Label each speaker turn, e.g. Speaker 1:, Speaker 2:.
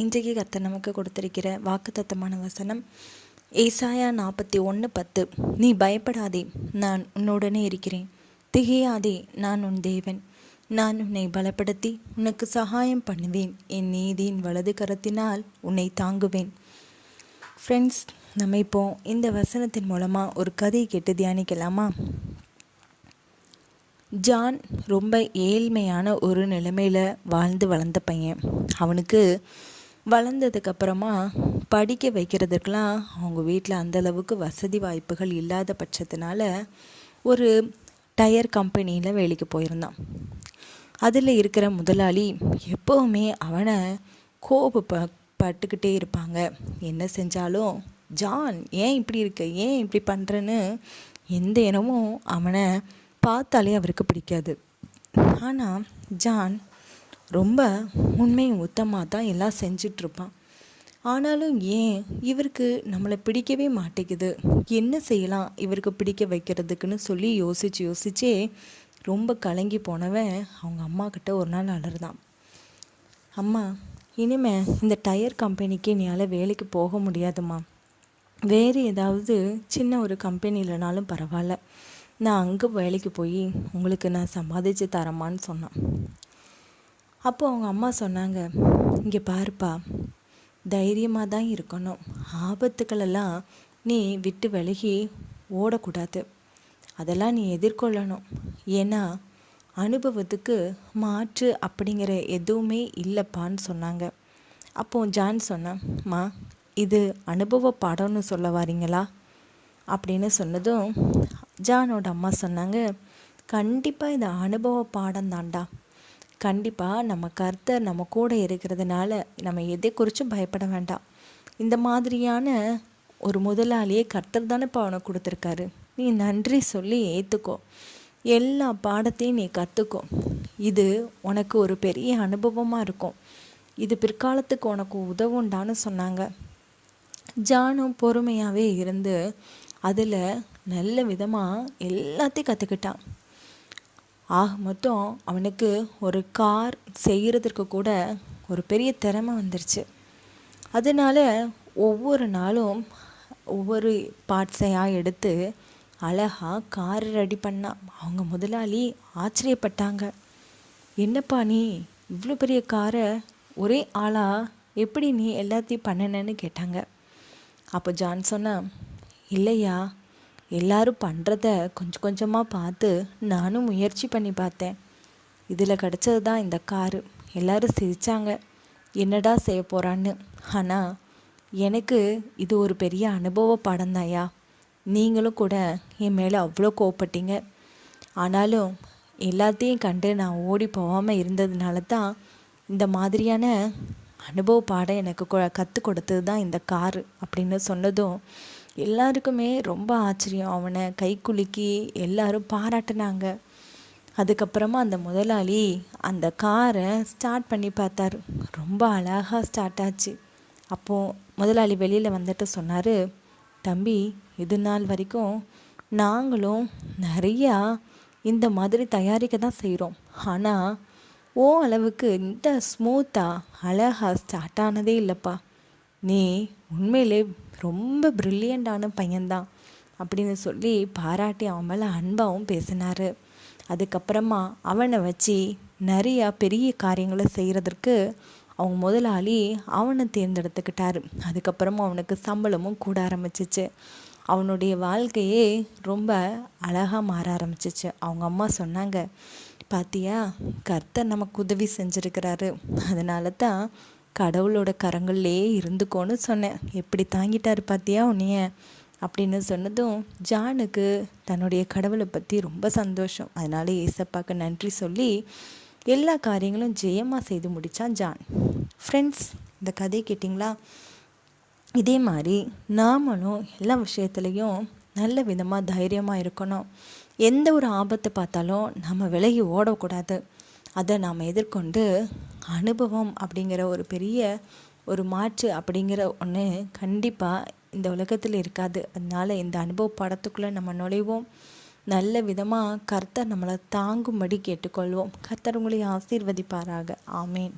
Speaker 1: இன்றைக்கு கத்த நமக்கு கொடுத்திருக்கிற வாக்குத்தத்தமான வசனம் ஏசாயா நாற்பத்தி ஒன்று பத்து. நீ பயப்படாதே நான் உன்னுடனே இருக்கிறேன். திகையாதே நான் உன் தேவன். நான் உன்னை பலப்படுத்தி உனக்கு சகாயம் பண்ணுவேன். என் நீதியின் வலது கரத்தினால் உன்னை தாங்குவேன். ஃப்ரெண்ட்ஸ் நம்ம இப்போ இந்த வசனத்தின் மூலமாக ஒரு கதையை கேட்டு தியானிக்கலாமா? ஜான் ரொம்ப ஏழ்மையான ஒரு நிலைமையில் வாழ்ந்து வளர்ந்த பையன். அவனுக்கு வளர்ந்ததுக்கப்புறமா படிக்க வைக்கிறதுக்கெலாம் அவங்க வீட்டில் அந்தளவுக்கு வசதி வாய்ப்புகள் இல்லாத பட்சத்தினால ஒரு டயர் கம்பெனியில் வேலைக்கு போயிருந்தான். அதில் இருக்கிற முதலாளி எப்போவுமே அவனை கோபப்ப பட்டுக்கிட்டே இருப்பாங்க. என்ன செஞ்சாலும் ஜான் ஏன் இப்படி இருக்க? ஏன் இப்படி பண்ணுறன்னு எந்த இனமும் அவனை பார்த்தாலே அவருக்கு பிடிக்காது. ஆனால் ஜான் ரொம்ப உண்மையும் உத்தமாக தான் எல்லாம் செஞ்சிட்ருப்பான். ஆனாலும் ஏன் இவருக்கு நம்மளை பிடிக்கவே மாட்டேங்குது? என்ன செய்யலாம் இவருக்கு பிடிக்க வைக்கிறதுக்குன்னு சொல்லி யோசித்து யோசிச்சே ரொம்ப கலங்கி போனவன் அவங்க அம்மா கிட்ட ஒரு நாள் அலறுதான். அம்மா இனிமே இந்த டயர் கம்பெனிக்கு என்னால் வேலைக்கு போக முடியாதும்மா. வேறு ஏதாவது சின்ன ஒரு கம்பெனிலனாலும் பரவாயில்ல. நான் அங்கே வேலைக்கு போய் உங்களுக்கு நான் சம்பாதிச்சு தரமான்னு சொன்னான். அப்போ அவங்க அம்மா சொன்னாங்க இங்கே பாருப்பா தைரியமாக தான் இருக்கணும். ஆபத்துக்களெல்லாம் நீ விட்டு விலகி ஓடக்கூடாது. அதெல்லாம் நீ எதிர்கொள்ளணும். ஏன்னா அனுபவத்துக்கு மாற்று அப்படிங்கிற எதுவுமே இல்லைப்பான்னு சொன்னாங்க. அப்போ ஜான் சொன்னான் மா இது அனுபவ பாடம்னு சொல்ல வரீங்களா? அப்படின்னு சொன்னதும் ஜானோட அம்மா சொன்னாங்க கண்டிப்பாக இது அனுபவ பாடம் தான்டா கண்டிப்பாக நம்ம கர்த்தர் நம்ம கூட இருக்கிறதுனால நம்ம எதை குறித்தும் பயப்பட வேண்டாம். இந்த மாதிரியான ஒரு முதலாளியே கர்த்தர் தானே இப்போ அவனை கொடுத்துருக்காரு. நீ நன்றி சொல்லி ஏற்றுக்கோ எல்லா பாடத்தையும் நீ கற்றுக்கோ இது உனக்கு ஒரு பெரிய அனுபவமாக இருக்கும். இது பிற்காலத்துக்கு உனக்கு உதவுண்டான்னு சொன்னாங்க. ஜானும் பொறுமையாகவே இருந்து அதில் நல்ல விதமாக எல்லாத்தையும் கற்றுக்கிட்டான் ஆக மொத்தம் அவனுக்கு ஒரு கார் செய்கிறதுக்கு கூட ஒரு பெரிய திறமை வந்துருச்சு. அதனால் ஒவ்வொரு நாளும் ஒவ்வொரு பார்ட்ஸையாக எடுத்து அழகாக கார் ரெடி பண்ணான் அவங்க முதலாளி ஆச்சரியப்பட்டாங்க. என்னப்பா நீ இவ்வளோ பெரிய காரை ஒரே ஆளாக எப்படி நீ எல்லாத்தையும் பண்ணினேன்னு கேட்டாங்க. அப்போ ஜான் சொன்ன இல்லையா எல்லாரும் பண்ணுறத கொஞ்சம் கொஞ்சமாக பார்த்து நானும் முயற்சி பண்ணி பார்த்தேன். இதில் கிடச்சது தான் இந்த காரு. எல்லாரும் சிரித்தாங்க என்னடா செய்ய போகிறான்னு ஆனால் எனக்கு இது ஒரு பெரிய அனுபவ பாடம் தாயா நீங்களும் கூட என் மேலே அவ்வளோ கோவப்பட்டீங்க. ஆனாலும் எல்லாத்தையும் கண்டு நான் ஓடி போகாமல் இருந்ததுனால தான் இந்த மாதிரியான அனுபவ பாடம் எனக்கு கற்றுக் கொடுத்தது தான் இந்த காரு அப்படின்னு சொன்னதும் எல்லாருக்குமே ரொம்ப ஆச்சரியம். அவனை கை குலுக்கி எல்லாரும் பாராட்டினாங்க. அதுக்கப்புறமா அந்த முதலாளி அந்த காரை ஸ்டார்ட் பண்ணி பார்த்தார். ரொம்ப அழகாக ஸ்டார்ட் ஆச்சு. அப்போது முதலாளி வெளியில் வந்துட்டு சொன்னார் தம்பி இது நாள் வரைக்கும் நாங்களும் நிறையா இந்த மாதிரி தயாரிக்க தான் செய்கிறோம் ஆனால் ஓ அளவுக்கு இந்த ஸ்மூத்தாக அழகாக ஸ்டார்ட் ஆனதே இல்லைப்பா. நீ உண்மையிலே ரொம்ப ப்ரில்லியண்டான பையன்தான் அப்படின்னு சொல்லி பாராட்டி அவன் மேலே அன்பாகவும் பேசினார். அதுக்கப்புறமா அவனை வச்சு நிறையா பெரிய காரியங்களை செய்கிறதற்கு அவங்க முதலாளி அவனை தேர்ந்தெடுத்துக்கிட்டாரு. அதுக்கப்புறமா அவனுக்கு சம்பளமும் கூட ஆரம்பிச்சிச்சு. அவனுடைய வாழ்க்கையே ரொம்ப அழகாக மாற ஆரம்பிச்சிச்சு. அவங்க அம்மா சொன்னாங்க பாத்தியா கர்த்தர் நமக்கு உதவி செஞ்சுருக்கிறாரு. அதனால தான் கடவுளோட கரங்கள்லேயே இருந்துக்கோன்னு சொன்னேன். எப்படி தாங்கிட்டாரு பார்த்தியா உன்னைய? அப்படின்னு சொன்னதும் ஜானுக்கு தன்னுடைய கடவுளை பற்றி ரொம்ப சந்தோஷம். அதனால ஏசப்பாக்கு நன்றி சொல்லி எல்லா காரியங்களும் ஜெயமாக செய்து முடித்தான் ஜான். ஃப்ரெண்ட்ஸ் இந்த கதை கேட்டிங்களா? இதே மாதிரி நாமளும் எல்லா விஷயத்துலேயும் நல்ல விதமாக தைரியமாக இருக்கணும். எந்த ஒரு ஆபத்தை பார்த்தாலும் நம்ம விலகி ஓடக்கூடாது. அதை நாம் எதிர்கொண்டு அனுபவம் அப்படிங்கிற ஒரு பெரிய ஒரு மாற்று அப்படிங்கிற ஒன்று கண்டிப்பாக இந்த உலகத்தில் இருக்காது. அதனால் இந்த அனுபவ படத்துக்குள்ளே நம்ம நுழைவோம். நல்ல விதமாக கர்த்தர் நம்மளை தாங்கும்படி கேட்டுக்கொள்வோம். கர்த்தர் உங்களை ஆசீர்வதிப்பாராக. ஆமேன்.